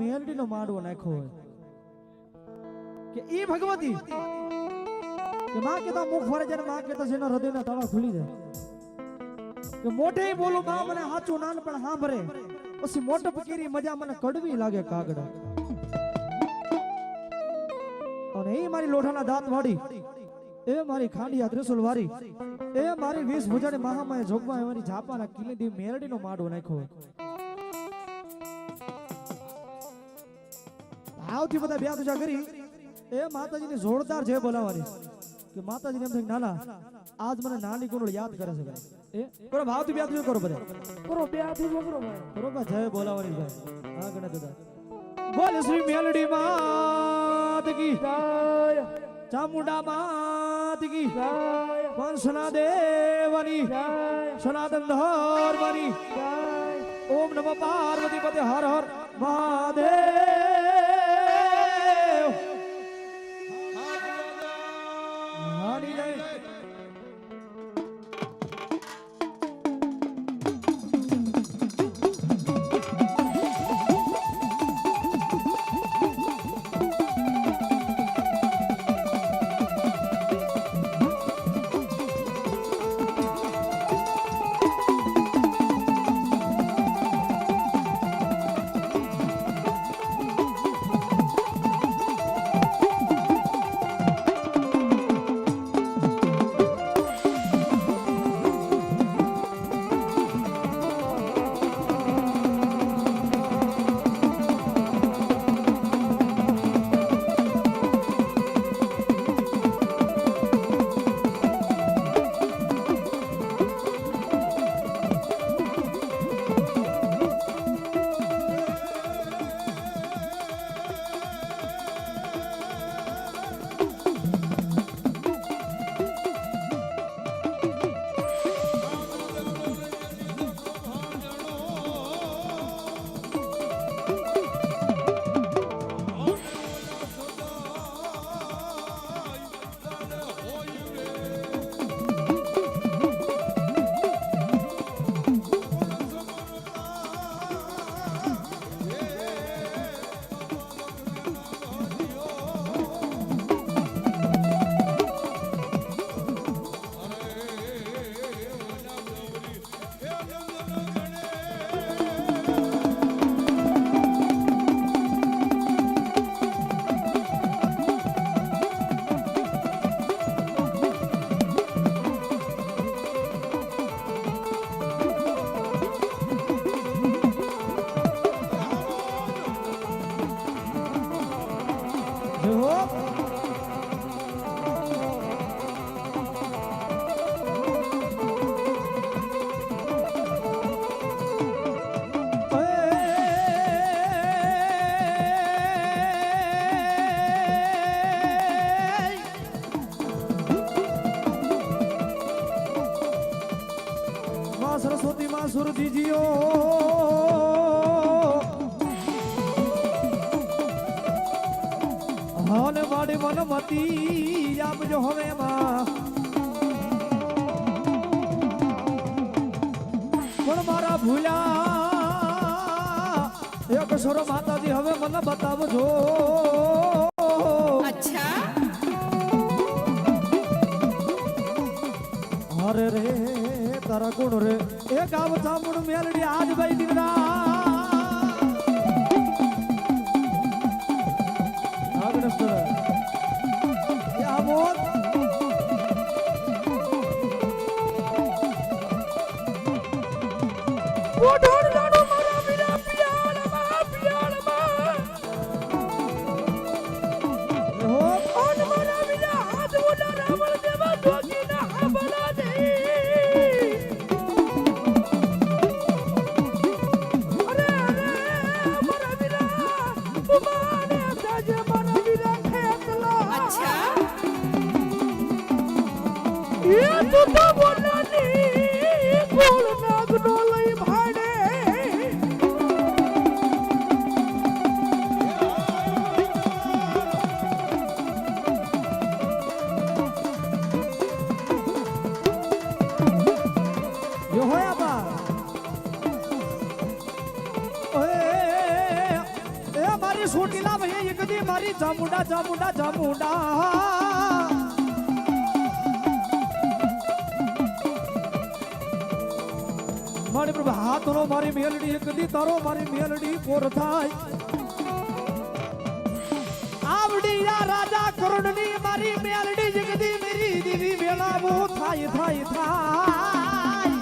મેલડીનો માંડવો નાખ્યો હોય. કે ઈ ભગવતી, કે માં કેતા મુખ ફરે છે માં કેતા એના હૃદયના તાળા ખુલી જાય. કે મોઢે બોલું, માં મને સાચું નાન પણ સાંભળે. પછી મોટપ કેરી મજા મને કડવી લાગે કાગડા. અને એ મારી લોઢાના દાંત વાળી, એ મારી ખાંડિયા ત્રિશુલ વાળી, એ મારી વીસ ભુજાની મહામાય જોગમાં મારી ઝાપાના કિલ્લી મેરડીનો માડો નાખ્યો આવથી બધા બ્યા તુજા કરી એ માતાજીની જોરદાર છે બોલાવાની કે માતાજીને એમ થાય નાના આજ મને નાની કુંડળ યાદ કરે છે ભાઈ. એ કરો ભાવથી બ્યા તુજા કરો બધા? કરો બે વગરો ભાઈ? કરો બા જય બોલાવાની ભાઈ. હા ગણે દાદા. બોલ શ્રી મેલડી માત કી. જય. ચામુંડા માત કી. જય. વંશના દેવની જય. સનાતન ધર્મની. જય. ઓમ નમઃ પાર્વતી પતે હર હર મહાદેવ. એક સોરો માતાજી હવે મને બતાવજો. અચ્છા. અરે રે તારા ગુણ રે. એ ગામ સામુણ મેલડી આજ ભાઈ દીકરા આગળ મુડા. મારી પ્રભુ, હાથનો મારી મેલડી, એક દી તારો મારી મેલડી પોર થાય. આવડી રાજા કરુણની મારી મેલડી જગદી મેરી દેવી વેલાવો થાય થાય થાય.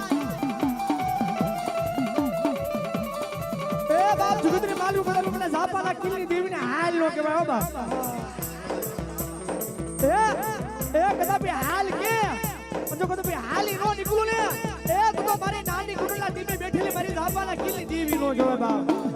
એ બાપ જગતની માલુ કરે મને ઝાપાના કિલ્લી દેવીને હાલ નો બાપ. એ એ કદાપી હાલ કે? જો કદાપી હાલી નો નીકળું ને, એ તો મારી નાની ગુરુલા ટીમે બેઠેલી મારી ધાબાના કિલ્લી દીવી નો જોવે બાપ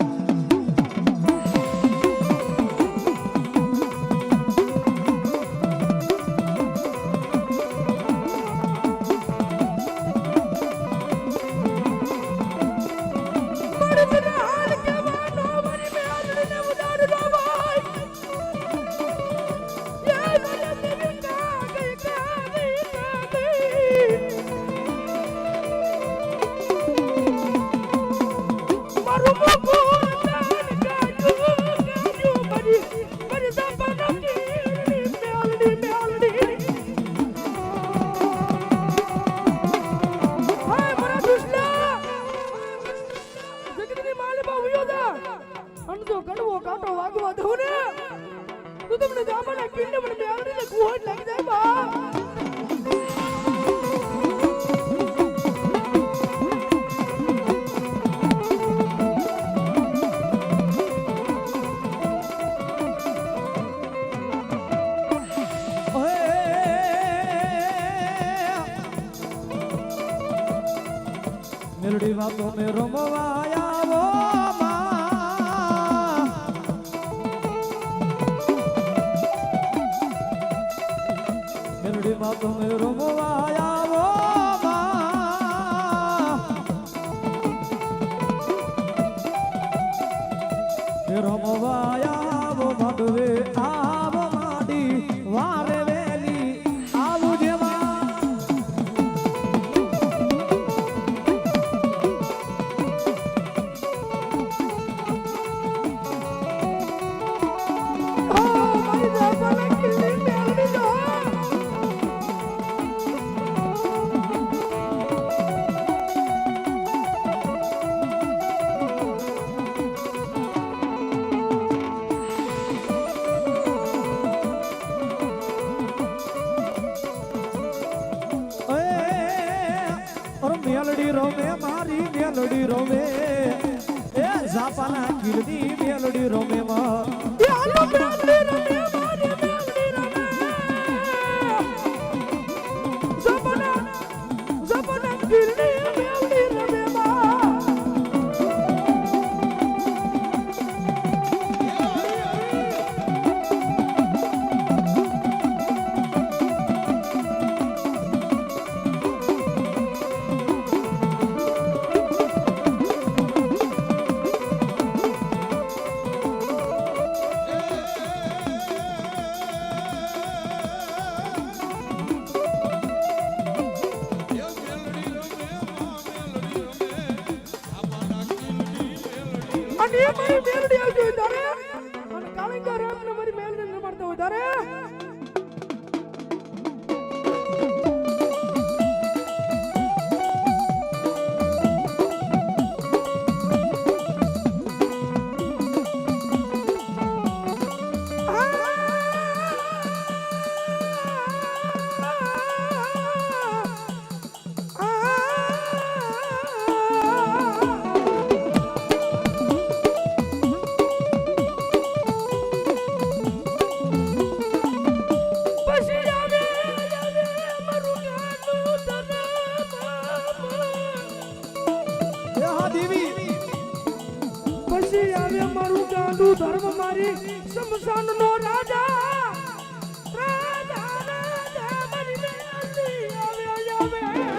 হবে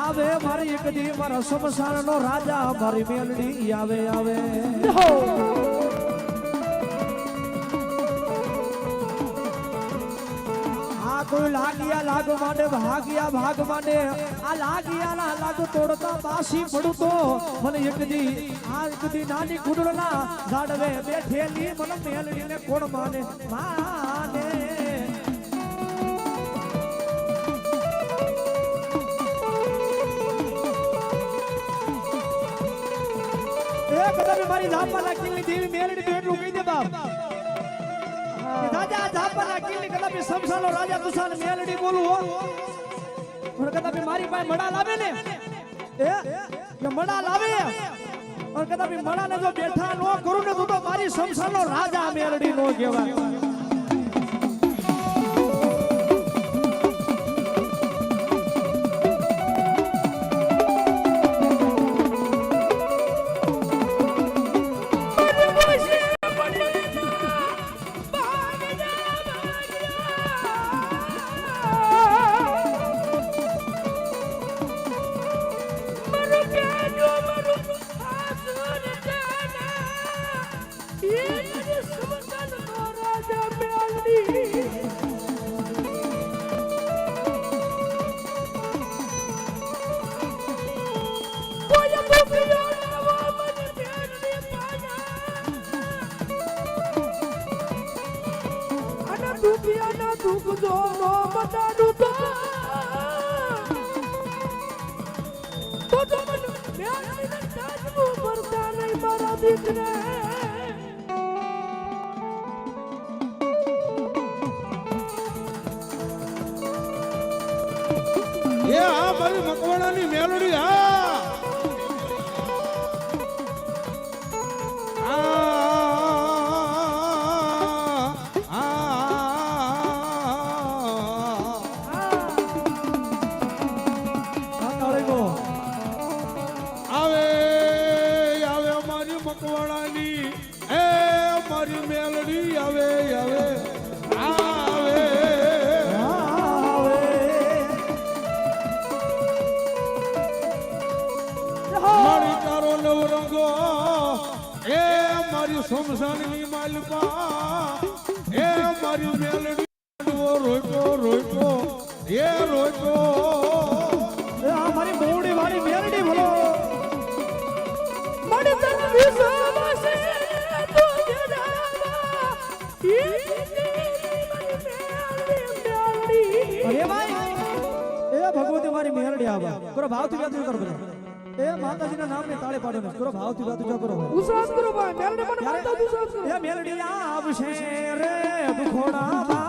આવે મારી એક દી મારા સમસાર નો રાજા મારી મેલડી આવે આવે. કોઈ લાગ્યા લાગ માટે ભાગ્યા ભાગ માટે આ લાગ્યા ના લાગ તોડતા બાસી પડતો. મને એક દી આ એક દી નાની કુડળના ઝાડવે બેઠેલી મને મેલડીને કોણ માને? માને. મારી ઝાપા કિલ્લી દેવી મેલડી તો એટલું કહી દે બાપ. રાજા કદાચ સમસાનો રાજા તુસાન મેલડી બોલું હો. પણ મારી પાસે મડા લાવે એ મડા લાવે? અને કદાચ મડાને જો બેઠા નો કરું મારી સમસાનો રાજા મેલડી નો કહેવાય. એ હા મારી મકવાણાની મેલોડી હા? મારી સમસાનની માલપા. એ મારી મેલડી. રોકો રોકો એ રોકો આ મારી મોડી વાળી મેલડી ભલો. મને તને વિશ્વાસ તું જડાવા અરે ભાઈ, એ ભગવતી મારી મેલડી આવા. કરો ભાવથી વાતું કરો બધા. માતાજીના નામને તાળે પાડો ને કરો ભાવથી વાતું જો કરો. ભાઈ કરો ભાઈ મેલડી મને માનતા વિશ્વાસ એ મેલડી આવશે રે દુખોડા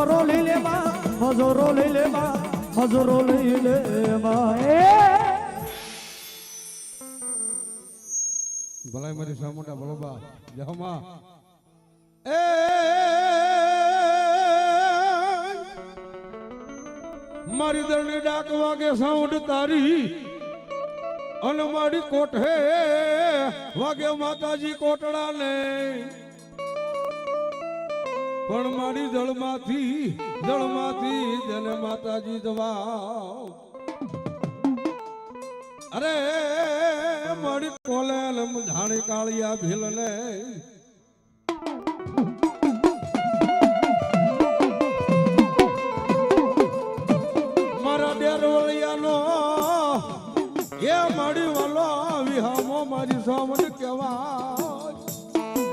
મજૂરો લઈ લેવા મજૂરો લઈ લેવા મજૂરો લઈ લેવા ભલાઈ મારી સામોટા બરોબા જહમા એ, મારી દરની ડાક વાગે સાઉન્ડ તારી અને મારી કોઠે વાગે માતાજી કોટડા ને પણ મારી જળમાંથી જળમાંથી જને માતાજી દવા અરે, મારી કોલે ધાણી કાળિયા ભીલ ને મારા ડેરવળિયાનો એ મારી વાલો વિહામો મારી સોમન કેવા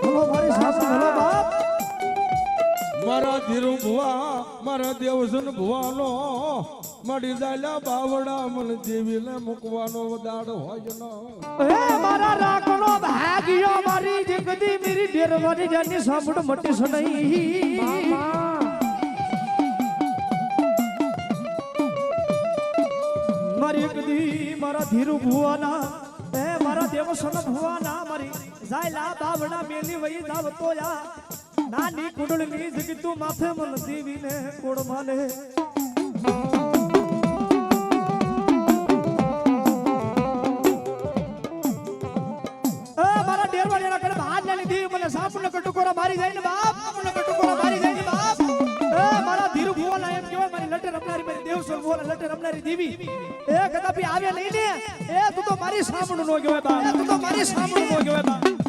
ભલો મારી સાસુ ભલો બાપ મારા ધીરુ ભુવા, મારા દેવસન ભુવાનો મળી દાયલા બાવડા મન દેવીને મૂકવાનો દાડ હોય ન. હે મારા રાખનો ભાગ્યો મારી જગદી મેરી ડેરવાની જાની સાંભળ મટી સનઈ. મારી એકદી મારા ધીરુ ભુવાના એ મારા દેવસન ભુવાના, મારી જાયલા બાવડા મેલી વઈ દાવતો યા નાની કુંડળની જગતું માથે મન દીવીને કોડ માને મને સાપ ને કટુકોરા મારી જાય ને બાપ મને કટુકોરા મારી જાય ને બાપ મારા ધીરુ ભુવાના એમ કહેવાય, મારી લટે રમનારી, મારી દેવસર ભુવાના લટે રમનારી દેવી. એ કદાપી આવે નહીં ને, એ તું તો મારી સાંભળું નો કહેવાય બાપ. તું તો મારી સાંભળું નો કહેવાય બાપ.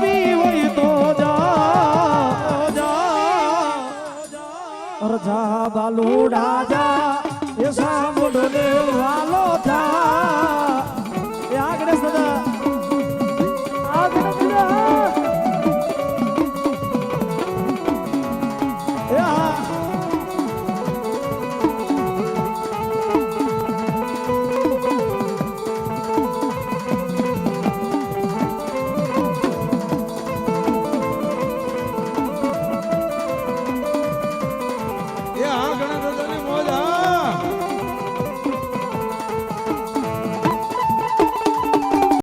આવી હોય તો જા જા બાલુડા જા એ સામુડ ને વાલો થા એ આગળ સદા આગળ સદા